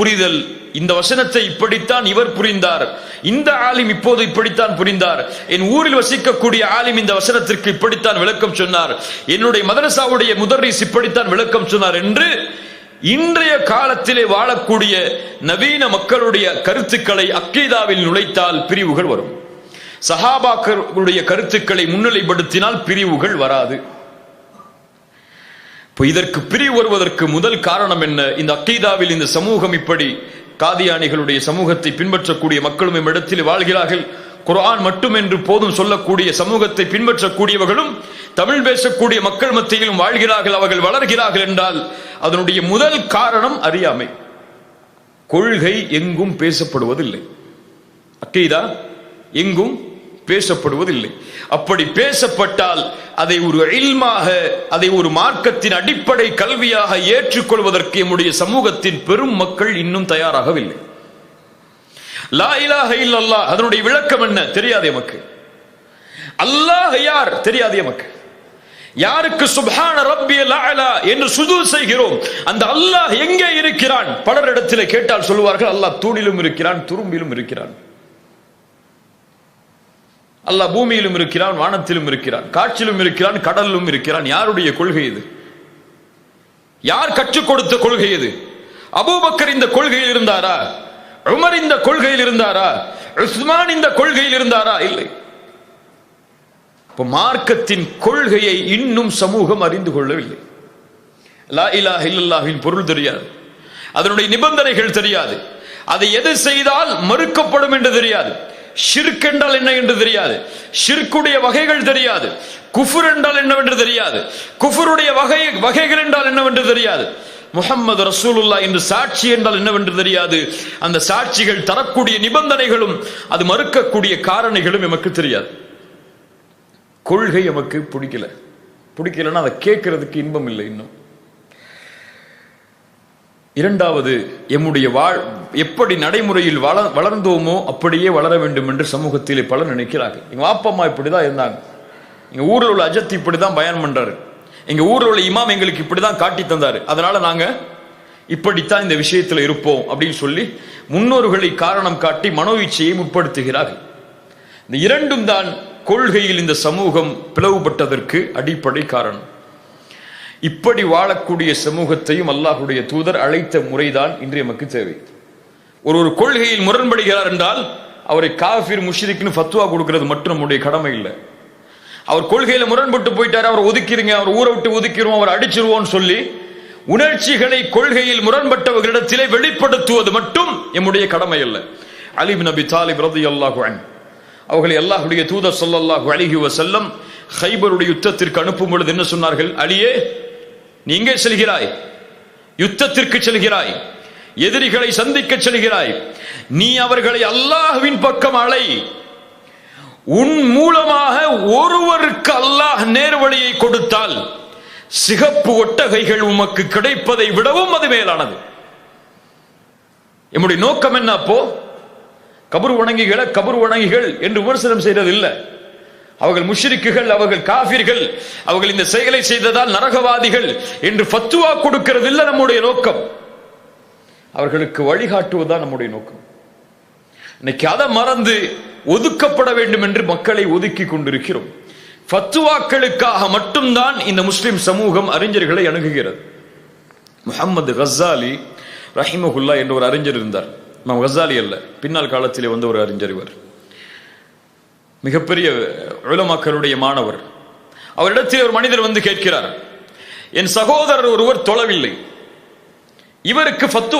புரிதல். இந்த வசனத்தை இப்படித்தான் இவர் புரிந்தார். இந்த ஆலிம் இப்போது இப்படித்தான் புரிந்தார். என் ஊரில் வசிக்கக்கூடிய ஆலிம் இந்த வசனத்திற்கு இப்படித்தான் விளக்கம் சொன்னார். என்னுடைய மதரசாவுடைய முதர்ரீஸ் இப்படித்தான் விளக்கம் சொன்னார் என்று இன்றைய காலத்திலே வாழக்கூடிய நவீன மக்களுடைய கருத்துக்களை அக்கீதாவில் நுழைத்தால் பிரிவுகள் வரும். சஹாபாக்களுடைய கருத்துக்களை முன்னிலைப்படுத்தினால் பிரிவுகள் வராது. இப்போ இதற்கு பிரிவு வருவதற்கு முதல் காரணம் என்ன? இந்த அக்கீதாவில் இந்த சமூகம் இப்படி காதியானிகளுடைய சமூகத்தை பின்பற்றக்கூடிய மக்களும் இடத்தில் வாழ்கிறார்கள். குரான் மட்டும் என்று போதும் சொல்லக்கூடிய சமூகத்தை பின்பற்றக்கூடியவர்களும் தமிழ் பேசக்கூடிய மக்கள் மத்தியிலும் வாழ்கிறார்கள் அவர்கள் வளர்கிறார்கள் என்றால் அதனுடைய முதல் காரணம் அறியாமை. கொள்கை எங்கும் பேசப்படுவதில்லை. அக்கீதா எங்கும் பேசப்படுவதில்லை. அப்படி பேசப்பட்டால் அதை ஒரு இல்மாக அதை ஒரு மார்க்கத்தின் அடிப்படை கல்வியாக ஏற்றுக்கொள்வதற்கு நம்முடைய சமூகத்தின் பெரும் மக்கள் இன்னும் தயாராகவில்லை. லா இலாஹ இல்லல்லாஹ் அதனுடைய விளக்கம் என்ன? தெரியாது எமக்கு. அல்லாஹ் யார்? தெரியாது எமக்கு. யாருக்கு சுபான ரப்பியல் அலா என்று சுது செய்கிறோம்? அந்த அல்லாஹ் எங்கே இருக்கிறான்? பலரிடத்திலே கேட்டால் சொல்லுவார்கள் அல்லாஹ் தூணிலும் இருக்கிறான் துரும்பிலும் இருக்கிறான். அல்லாஹ் பூமியிலும் இருக்கிறான் வானத்திலும் இருக்கிறான் காற்றிலும் இருக்கிறான் கடலிலும் இருக்கிறான். யாருடைய கொள்கை இது? யார் கற்றுக் கொடுத்த கொள்கை இது? அபூபக்கர் இந்த கொள்கையில் இருந்தாரா? உமர் இந்த கொள்கையில் இருந்தாரா? உஸ்மான் இந்த கொள்கையில் இருந்தாரா? இல்லை. மார்க்கத்தின் கொள்கையை இன்னும் சமூகம் அறிந்து கொள்ளவில்லை. லா இலா இல்லல்லாஹின் பொருள் தெரியாது. அதனுடைய நிபந்தனைகள் தெரியாது. அதை எது செய்தால் மறுக்கப்படும் என்று தெரியாது. ஷிர்க் என்றால் என்ன என்று தெரியாது. ஷிர்க்குடைய வகைகள் தெரியாது. குஃபுர் என்றால் என்னவென்று தெரியாது. குஃபுருடைய வகை வகைகள் என்றால் என்னவென்று தெரியாது. முகம்மது ரசூலுல்லா என்று சாட்சி என்றால் என்னவென்று தெரியாது. அந்த சாட்சிகள் தரக்கூடிய நிபந்தனைகளும் அது மறுக்கக்கூடிய காரணிகளும் எமக்கு தெரியாது. கொள்கை எமக்கு பிடிக்கல. பிடிக்கலன்னா அதை கேட்கறதுக்கு இன்பம் இல்லை இன்னும். இரண்டாவது எம்முடைய வாழ் எப்படி நடைமுறையில் வள வளர்ந்தோமோ அப்படியே வளர வேண்டும் என்று சமூகத்திலே பலர் நினைக்கிறார்கள். அம்மா வாப்பம்மா இப்படிதான் இருந்தாங்க. எங்கள் ஊரில் உள்ள அஜத் இப்படிதான் பயன் பண்ணுறாரு எங்கள் ஊரில் உள்ள இமாம் எங்களுக்கு இப்படி தான் காட்டி தந்தார். அதனால் நாங்கள் இப்படித்தான் இந்த விஷயத்தில் இருப்போம் அப்படின்னு சொல்லி முன்னோர்களை காரணம் காட்டி மனோ இச்சையை முற்படுத்துகிறார்கள். இந்த இரண்டும் தான் கொள்கையில் இந்த சமூகம் பிளவுபட்டதற்கு அடிப்படை காரணம். இப்படி வாழக்கூடிய சமூகத்தையும் அல்லாஹுடைய தூதர் அழைத்த முறைதான் இன்று நமக்கு தேவை. ஒரு ஒரு கொள்கையில் முரண்படுகிறார் என்றால் அவரை காஃபிர் முஷ்ரிக்னு ஃபத்வா கொடுக்கிறது மட்டும் நம்முடைய கடமை இல்லை. அவர் கொள்கையில முரண்பட்டு போயிட்டார் அவர் ஒதுக்கிருங்க அவர் ஊரை விட்டு ஒதுக்கிடுவோம் அவர் அடிச்சிருவோம் சொல்லி உணர்ச்சிகளை கொள்கையில் முரண்பட்டவர்களிடத்திலே வெளிப்படுத்துவது மட்டும் எம்முடைய கடமை அல்ல அலிப் நபி தாலிப் ரதி அல்லாஹு அவர்களை அல்லாஹுடைய தூதர் சொல்லல்லாஹு அலிஹி வசல்லம் ஹைபருடைய யுத்தத்திற்கு அனுப்பும் பொழுது என்ன சொன்னார்கள்? அலியே நீ எங்கே செல்கிறாய். யுத்தத்திற்கு செல்கிறாய். எதிரிகளை சந்திக்க செல்கிறாய். நீ அவர்களை அல்லாஹ்வின் பக்கம் அலை. உன் மூலமாக ஒருவருக்கு அல்லாஹ் நேர்வழியை கொடுத்தால் சிகப்பு ஒட்டகைகள் உமக்கு கிடைப்பதை விடவும் அது மேலானது. என்னுடைய நோக்கம் என்ன அப்போ? கபர் வணங்கிகளை கபர் வணங்கிகள் என்று விமர்சனம் செய்யறது இல்லை அவர்கள் முஷ்ரிக்குகள் அவர்கள் காபிர்கள் அவர்கள் இந்த செயலை செய்ததால் நரகவாதிகள் என்று ஃபத்துவா கொடுக்கிறது இல்லை நம்முடைய நோக்கம். அவர்களுக்கு வழிகாட்டுவதுதான் நம்முடைய நோக்கம். இன்னைக்கு அதை மறந்து ஒதுக்கப்பட வேண்டும் என்று மக்களை ஒதுக்கி கொண்டிருக்கிறோம். ஃபத்துவாக்களுக்காக மட்டும்தான் இந்த முஸ்லிம் சமூகம் அறிஞர்களை அணுகுகிறது. முகமது கசாலி ரஹிமகுல்லா என்ற ஒரு அறிஞர் இருந்தார். நாம் கசாலி அல்ல பின்னால் காலத்திலே வந்த ஒரு அறிஞர் இவர். மிகப்பெரிய உலமாக்களுடைய மாணவர். அவரிடத்தில் ஒரு மனிதர் வந்து கேட்கிறார் என் சகோதரர் ஒருவர் தொழவில்லை இவருக்கு ஃபத்து